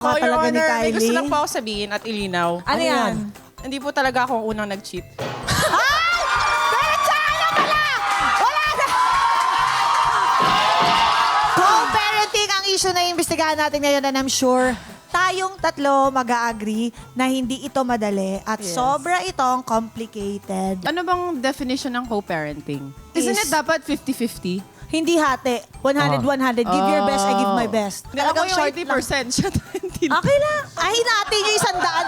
So, Your talaga ni Honor, may gusto Kylie. lang po ako sabihin at ilinaw. Ano yan? Hindi po talaga ako ang unang nag-cheat. Co-parenting ang issue na imbestigahan natin ngayon and I'm sure tayong tatlo mag-agree na hindi ito madali at Yes. sobra itong complicated. Ano bang definition ng co-parenting? Isn't Is- it dapat 50-50? Hindi hate. 100-100. Give your best, I give my best. Hindi, ako yung short 80%, siya 20. lang. Okay lang. Ay, natin yung isang daan.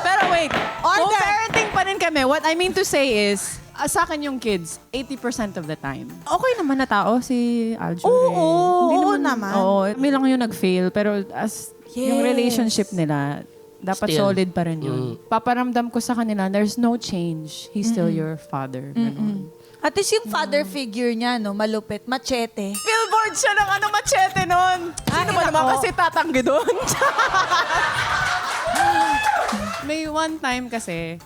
Pero wait, Order. co-parenting pa rin kami. What I mean to say is, ah, sa akin yung kids, 80% of the time. Okay naman na tao si Aljo. Oo, oo naman. Oo, may lang yung nag-fail. Pero as yung Yes. relationship nila, dapat Still. solid pa rin yun. Paparamdam ko sa kanila, there's no change. He's still your father. Ganun. At least yung father figure niya, no, malupit, machete. Billboard siya ng ano machete nun. Sino ba naman kasi tatanggi doon? May one time kasi,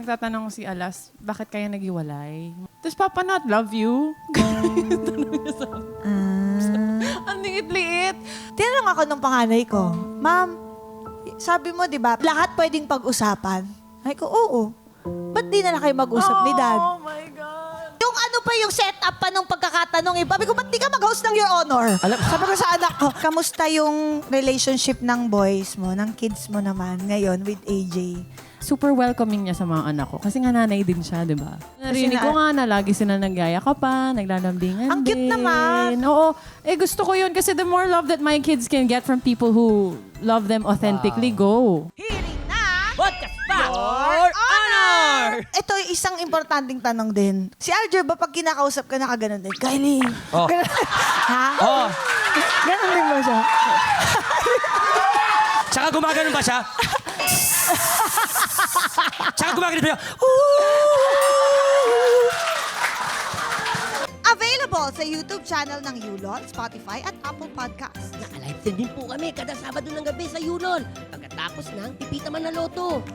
nagtatanong si Alas, bakit kaya naghiwalay? Tapos, Papa not love you? Ang liit-liit. Tinanong ako nung panganay ko, Ma'am, sabi mo, di ba, lahat pwedeng pag-usapan. Ay ko, oo. Ba't di na lang kayo mag-usap ni Dad? Oh my God. Yung ano pa yung setup pa nung pagkakatanong eh. Sabi ko, ba't di ka mag-host ng Your Honor? Sabi ko sa anak ko, kamusta yung relationship ng boys mo, ng kids mo naman ngayon with AJ? Super welcoming niya sa mga anak ko. Kasi nga nanay din siya, di ba? Narinig na- ko nga na lagi sila nagyaya ka pa, naglalambingan Ang cute din. naman. Oo. Eh, gusto ko yun kasi the more love that my kids can get from people who love them authentically, go. Hearing na! Podcast pa! Your Honor! Ito isang importanteng tanong din. Si Alger ba pag kinakausap ka nakaganon din? Kylie! Oh. Ha? Oh, Ganon din ba siya? tsaka gumagano ba siya? tsaka gumagano ba siya? Available sa YouTube channel ng Yulon, Spotify at Apple Podcasts. Naka-live stream din po kami kada Sabado ng gabi sa Yunol. Pagkatapos ng Pipita Man na Loto.